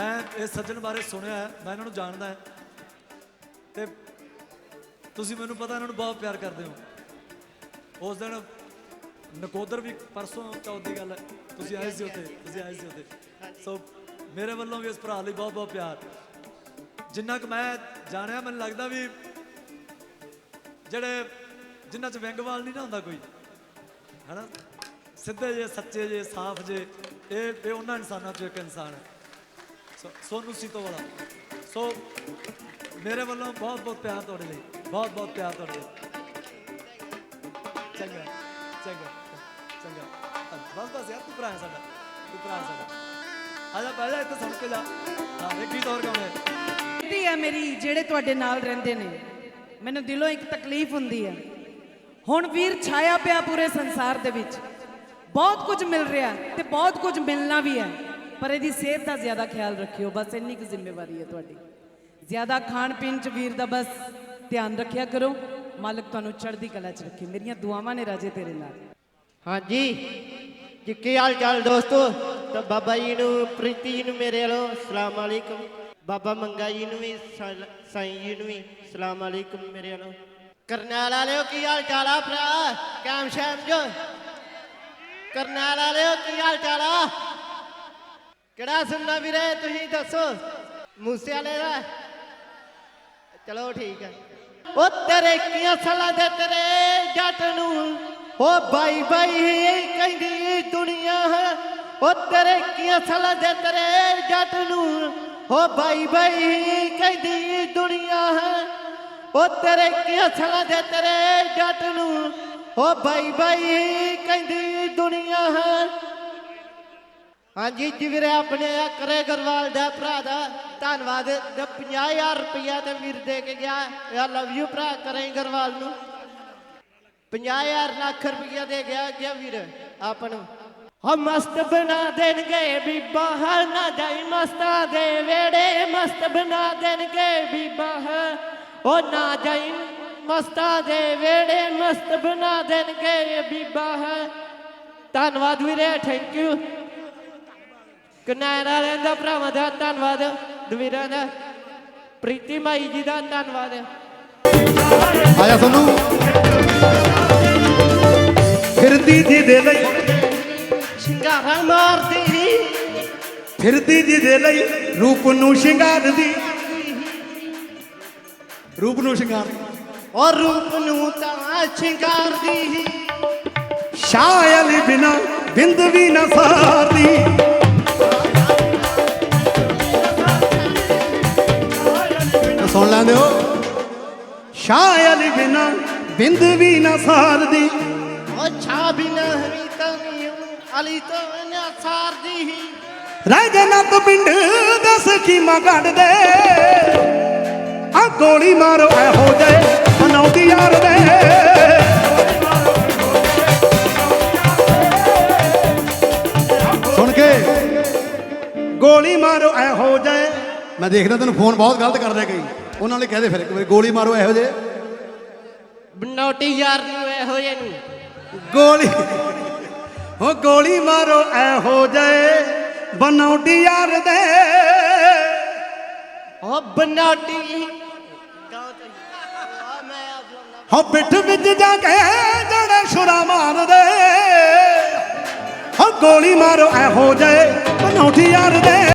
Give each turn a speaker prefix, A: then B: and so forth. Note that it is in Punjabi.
A: ਮੈਂ ਇਸ ਸੱਜਣ ਬਾਰੇ ਸੁਣਿਆ ਹੈ ਮੈਂ ਇਹਨਾਂ ਨੂੰ ਜਾਣਦਾ ਹੈ। ਤੇ ਤੁਸੀਂ ਮੈਨੂੰ ਪਤਾ ਇਹਨਾਂ ਨੂੰ ਬਹੁਤ ਪਿਆਰ ਕਰਦੇ ਹੋ। ਉਸ ਦਿਨ ਨਕੋਦਰ ਵੀ ਪਰਸੋਂ ਚੌਥ ਦੀ ਗੱਲ ਹੈ ਤੁਸੀਂ ਆਏ ਸੀ ਉੱਥੇ ਤੁਸੀਂ ਆਏ ਸੀ ਉੱਥੇ। ਸੋ ਮੇਰੇ ਵੱਲੋਂ ਵੀ ਇਸ ਭਰਾ ਲਈ ਬਹੁਤ ਬਹੁਤ ਪਿਆਰ। ਜਿੰਨਾ ਕੁ ਮੈਂ ਜਾਣਿਆ ਮੈਨੂੰ ਲੱਗਦਾ ਵੀ ਜਿਹੜੇ ਜਿਨ੍ਹਾਂ ਚ ਵਿੰਗਵਾਲ ਨਹੀਂ ਨਾ ਹੁੰਦਾ ਕੋਈ ਹੈਨਾ? ਸਿੱਧੇ ਜੇ ਸੱਚੇ ਜੇ ਸਾਫ਼ ਜੇ ਇਹ ਇਹ ਉਹਨਾਂ ਇਨਸਾਨਾਂ ਚੋਂ ਇੱਕ ਇਨਸਾਨ ਹੈ। ਸੋਨੂ ਸੀਤੋ ਵਾਲਾ ਸੋ ਮੇਰੇ ਵੱਲੋਂ ਬਹੁਤ ਬਹੁਤ ਪਿਆਰ ਤੁਹਾਡੇ ਲਈ। ਬਹੁਤ ਬਹੁਤ ਪਿਆਰ ਤੁਹਾਡੇ ਲਈ। ਚੰਗਾ ਚੰਗਾ ਚੰਗਾ। ਬਸ ਬਸ ਯਾਰ, ਤੂੰ ਭਰਾ ਹੈ ਸਾਡਾ। ਤੂੰ ਭਰਾ ਸਾਡਾ। ਆ ਜਾ ਇੱਥੇ ਸੁਣ ਕੇ ਜਾ। ਹਾਂ, ਇੱਕ ਗੀਤ ਹੋਰ ਗਾਉਣਾ
B: ਬੇਨਤੀ ਹੈ। ਮੇਰੀ, ਜਿਹੜੇ ਤੁਹਾਡੇ ਨਾਲ ਰਹਿੰਦੇ ਨੇ, ਮੈਨੂੰ ਦਿਲੋਂ ਇੱਕ ਤਕਲੀਫ ਹੁੰਦੀ ਹੈ ਹੁਣ ਵੀਰ ਛਾਇਆ ਪਿਆ ਪੂਰੇ ਸੰਸਾਰ ਦੇ ਵਿੱਚ। ਬਹੁਤ ਕੁਝ ਮਿਲ ਰਿਹਾ ਤੇ ਬਹੁਤ ਕੁਝ ਮਿਲਣਾ ਵੀ ਹੈ। ਪਰ ਇਹਦੀ ਸਿਹਤ ਦਾ ਜ਼ਿਆਦਾ ਖਿਆਲ ਰੱਖਿਓ, ਬਸ ਇੰਨੀ ਕੁ ਜ਼ਿੰਮੇਵਾਰੀ ਹੈ ਤੁਹਾਡੀ। ਜ਼ਿਆਦਾ ਖਾਣ ਪੀਣ ਚ ਵੀਰ ਦਾ ਬਸ ਧਿਆਨ ਰੱਖਿਆ ਕਰੋ। ਮਾਲਕ ਤੁਹਾਨੂੰ ਚੜ੍ਹਦੀ ਕਲਾ ਚ ਰੱਖੇ। ਮੇਰੀਆਂ ਦੁਆਵਾਂ ਨੇ ਰਾਜੇ ਤੇਰੇ ਨਾਲ।
C: ਹਾਂਜੀ। ਜੀ, ਕੀ ਹਾਲ ਚਾਲ ਦੋਸਤੋ? ਤਾਂ ਬਾਬਾ ਜੀ ਨੂੰ, ਪ੍ਰੀਤੀ ਜੀ ਨੂੰ ਮੇਰੇ ਵੱਲੋਂ ਸਲਾਮ ਅਲੈਕਮ। ਬਾਬਾ ਮੰਗਾ ਜੀ ਨੂੰ ਵੀ, ਸਲ- ਸਾਈਂ ਜੀ ਨੂੰ ਵੀ ਸਲਾਮ ਅਲੈਕਮ ਮੇਰੇ ਵੱਲੋਂ। ਕਰਨਾਲ ਵਾਲਿਓ, ਕੀ ਹਾਲ ਚਾਲ ਆ ਭਰਾ? ਕਾਮ ਸ਼ਾਮ ਜੋ? ਕਰਨਾਲ ਵਾਲਿਓ, ਕੀ ਹਾਲ ਚਾਲ ਆ? ਕਿਹੜਾ ਸੁਣਨਾ ਵੀਰੇ? ਤੁਸੀਂ ਦੱਸੋ। ਮੂਸੇ ਵਾਲੇ ਦਾ। ਚਲੋ ਠੀਕ ਹੈ। ਉਹ ਤੇਰੇ ਕੀਆਂ ਸਾਲਾਂ ਦੇ ਤੇਰੇ ਜੱਟ ਨੂੰ ਉਹ ਬਾਈ ਬਾਈ ਕਹਿੰਦੀ ਦੁਨੀਆ ਹੈ। ਉਹ ਤੇਰੇ ਕੀਆਂ ਸਾਲਾਂ ਦੇ ਤੇਰੇ ਜੱਟ ਨੂੰ ਉਹ ਬਾਈ ਬਾਈ ਕਹਿੰਦੀ ਦੁਨੀਆ ਹੈ। ਉਹ ਤੇਰੇ ਕੀਆਂ ਸਾਲਾਂ ਦੇ ਤੇਰੇ ਜੱਟ ਨੂੰ ਉਹ ਬਾਈ ਬਾਈ ਕਹਿੰਦੀ ਦੁਨੀਆ ਹੈ। ਹਾਂਜੀ ਜੀ ਵੀਰੇ ਆਪਣੇ ਆ ਕਰੇ ਗਰਵਾਲ ਦਾ ਭਰਾ ਦਾ, ਧੰਨਵਾਦ। ਤੇ 50000 ਰੁਪਇਆ ਤੇ ਵੀਰ ਦੇ ਕੇ ਗਿਆ। ਆ ਲਵ ਯੂ ਭਰਾ, ਕਰੇ ਗਰਵਾਲ ਨੂੰ। 50000 ਲੱਖ ਰੁਪਇਆ ਦੇ ਗਿਆ ਗਿਆ ਵੀਰ, ਆਪ ਨੂੰ। ਹਾਂ, ਮਸਤ ਬਣਾ ਦੇਣਗੇ ਬੀਬਾ, ਹੈ, ਨਾ ਜਾਈ ਮਸਤਾ ਦੇ ਵੇੜੇ। ਮਸਤ ਬਣਾ ਦੇਣਗੇ ਬੀਬਾ ਉਹ ਨਾ ਜਾਈ ਮਸਤਾ ਦੇ ਵੇੜੇ। ਮਸਤ ਬਣਾ ਦੇਣਗੇ ਬੀਬਾ ਧੰਨਵਾਦ ਵੀਰੇ ਥੈਂਕ ਯੂ ਕਨਾਇਰ ਵਾਲਿਆਂ ਦਾ ਭਰਾਵਾਂ ਦਾ ਧੰਨਵਾਦ ਦਵੀਰਾਂ ਦਾ। ਪ੍ਰੀਤੀ ਮਾਈ ਜੀ ਦਾ ਧੰਨਵਾਦ।
D: ਆਇਆ ਸੋਨੂੰ। ਫਿਰਦੀ ਜੀ ਦੇ ਲਈ।
C: ਸ਼ਿੰਗਾਰਾ ਮਾਰਦੀ।
D: ਫਿਰਦੀ ਜੀ ਦੇ ਲਈ ਰੂਪ ਨੂੰ ਸ਼ਿੰਗਾਰਦੀ। ਰੂਪ ਨੂੰ ਸ਼ਿੰਗਾਰ।
C: ਔਰ ਰੂਪ ਨੂੰ ਤਾਂ ਸ਼ਿੰਗਾਰਦੀ।
D: ਸ਼ਾਇਲ ਬਿਨਾ ਬਿੰਦ ਵੀ ਨਾ ਸ਼ਾਇਲ ਬਿਨਾ ਬਿੰਦ ਵੀ ਨਾ ਸਾਰਦੀ।
C: ਉਹ ਛਾ ਬਿਨਾ ਹਰੀ ਤਾਂ ਅਲੀ ਤੋਂ ਨਾ ਸਾਰਦੀ।
D: ਰਹਿ ਜੇ ਨੱਤ ਪਿੰਡ ਦਸ ਕੀਮਾ ਕੱਢ ਦੇ। ਆ ਗੋਲੀ ਮਾਰੋ ਐਹੋ ਜੇ ਮਨਾਉਂਦੀ ਯਾਰ ਦੇ। ਸੁਣ ਕੇ ਗੋਲੀ ਮਾਰੋ ਐਹੋ ਜੇ ਮੈਂ ਦੇਖਦਾ ਤੈਨੂੰ ਫੋਨ ਬਹੁਤ ਗਲਤ ਕਰਦਾ ਕਈ। ਉਹਨਾਂ ਨੇ ਕਹਦੇ ਫਿਰ ਇੱਕ ਵਾਰੀ ਗੋਲੀ ਮਾਰੋ ਐਹੋ ਜੇ
C: ਬਨੌਟੀ ਯਾਰ ਨੂੰ ਇਹੋ ਜਿਹੇ ਨੂੰ।
D: ਗੋਲੀ ਹੋ ਗੋਲੀ ਮਾਰੋ ਐਹੋ ਜੇ ਬਣਾਉਟੀ ਯਾਰ ਦੇ।
C: ਉਹ ਬਨੌਟੀ।
D: ਹੋ ਪਿੱਠ ਵਿੱਚ ਜਾ ਕੇ ਜਿਹੜੇ ਛੁਰਾ ਮਾਰਦੇ। ਹੋ ਗੋਲੀ ਮਾਰੋ ਐਹੋ ਜੇ ਬਣਾਉਟੀ ਯਾਰ ਦੇ।